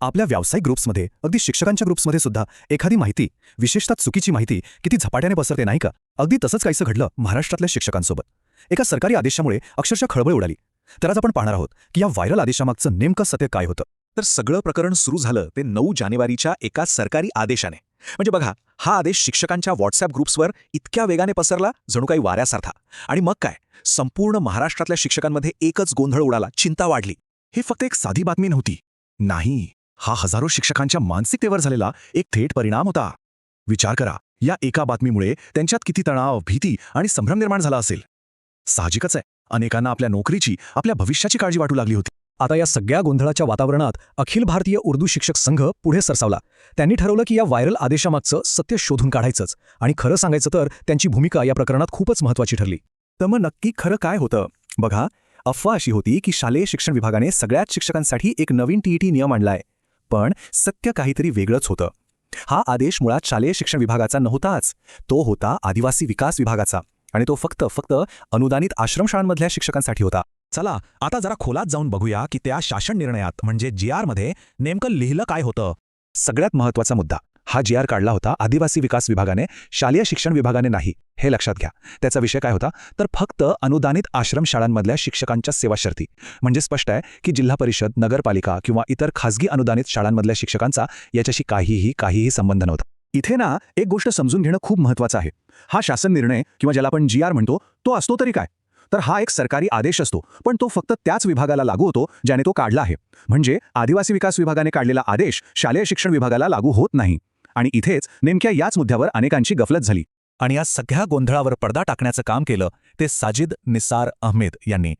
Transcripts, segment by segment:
आपल्या व्यावसायिक ग्रुप्समध्ये अगदी शिक्षकांच्या ग्रुप्समध्ये सुद्धा एखादी माहिती विशेषतः चुकीची माहिती किती झपाट्याने पसरते नाही का? अगदी तसंच काहीसं घडलं महाराष्ट्रातल्या शिक्षकांसोबत. एका सरकारी आदेशामुळे अक्षरशः खळबळ उडाली. तर आज आपण पाहणार आहोत की या व्हायरल आदेशामागचं नेमकं सत्य काय होतं. तर सगळं प्रकरण सुरू झालं ते नऊ जानेवारीच्या एका सरकारी आदेशाने. म्हणजे बघा हा आदेश शिक्षकांच्या व्हॉट्सअप ग्रुप्सवर इतक्या वेगाने पसरला जणू काही वाऱ्यासारखा. आणि मग काय? संपूर्ण महाराष्ट्रातल्या शिक्षकांमध्ये एकच गोंधळ उडाला चिंता वाढली. हे फक्त एक साधी बातमी नव्हती. नाही. हा हजारो शिक्षकांच्या मानसिकतेवर झालेला एक थेट परिणाम होता. विचार करा या एका बातमीमुळे त्यांच्यात किती तणाव भीती आणि संभ्रम निर्माण झाला असेल. साहजिकच आहे अनेकांना आपल्या नोकरीची आपल्या भविष्याची काळजी वाटू लागली होती. आता या सगळ्या गोंधळाच्या वातावरणात अखिल भारतीय उर्दू शिक्षक संघ पुढे सरसावला. त्यांनी ठरवलं की या व्हायरल आदेशामागचं सत्य शोधून काढायचंच आणि खरं सांगायचं तर त्यांची भूमिका या प्रकरणात खूपच महत्वाची ठरली. तर मग नक्की खरं काय होतं? बघा अफवा अशी होती की शालेय शिक्षण विभागाने सगळ्याच शिक्षकांसाठी एक नवीन टीईटी नियम आणलाय. पण सत्य काहीतरी वेगळंच होतं. हा आदेश मुळात शालेय शिक्षण विभागाचा नव्हताच. तो होता आदिवासी विकास विभागाचा आणि तो फक्त फक्त अनुदानित आश्रमशाळांमधल्या शिक्षकांसाठी होता. चला आता जरा खोलात जाऊन बघूया की त्या शासन निर्णयात म्हणजे जी मध्ये नेमकं लिहिलं काय होतं. सगळ्यात महत्त्वाचा मुद्दा. हा जी आर काढला होता आदिवासी विकास विभागाने शालेय शिक्षण विभागाने नाही हे लक्षात घ्या. त्याचा विषय काय होता? तर फक्त अनुदानित आश्रमशाळांमधल्या शिक्षकांच्या सेवा शर्ती म्हणजे स्पष्ट आहे की जिल्हा परिषद नगरपालिका किंवा इतर खासगी अनुदानित शाळांमधल्या शिक्षकांचा याच्याशी काहीही काहीही संबंध नव्हता. इथे ना एक गोष्ट समजून घेणं खूप महत्वाचं आहे. हा शासन निर्णय किंवा ज्याला आपण जी आर म्हणतो तो असतो तरी काय? तर हा एक सरकारी आदेश असतो पण तो फक्त त्याच विभागाला लागू होतो ज्याने तो काढला आहे. म्हणजे आदिवासी विकास विभागाने काढलेला आदेश शालेय शिक्षण विभागाला लागू होत नाही. आणि इथेच नेमक्या याच मुद्द्यावर अनेकांची गफलत झाली. आणि या सगळ्या गोंधळावर पडदा टाकण्याचं काम केलं ते साजिद निसार अहमेद यांनी.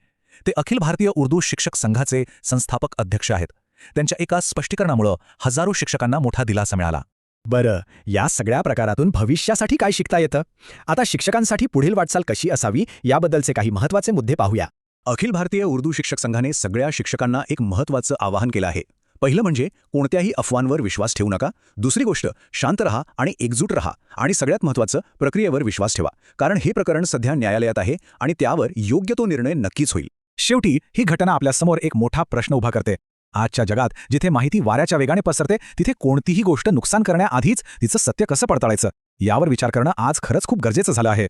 ते अखिल भारतीय उर्दू शिक्षक संघाचे संस्थापक अध्यक्ष आहेत. त्यांच्या एका स्पष्टीकरणामुळं हजारो शिक्षकांना मोठा दिलासा मिळाला. बरं या सगळ्या प्रकारातून भविष्यासाठी काय शिकता येतं? आता शिक्षकांसाठी पुढील वाटचाल कशी असावी? याबद्दलचे काही महत्त्वाचे मुद्दे पाहूया. अखिल भारतीय उर्दू शिक्षक संघाने सगळ्या शिक्षकांना एक महत्त्वाचं आवाहन केलं आहे. पहिलं म्हणजे कोणत्याही अफवांवर विश्वास ठेवू नका. दुसरी गोष्ट शांत रहा आणि एकजूट रहा आणि सगळ्यात महत्त्वाचं प्रक्रियेवर विश्वास ठेवा. कारण हे प्रकरण सध्या न्यायालयात आहे आणि त्यावर योग्य तो निर्णय नक्कीच होईल. शेवटी ही घटना आपल्यासमोर एक मोठा प्रश्न उभा करते. आजच्या जगात जिथे माहिती वाऱ्याच्या वेगाने पसरते तिथे कोणतीही गोष्ट नुकसान करण्याआधीच तिचं सत्य कसं पडताळायचं? यावर विचार करणं आज खरंच खूप गरजेचं झालं आहे.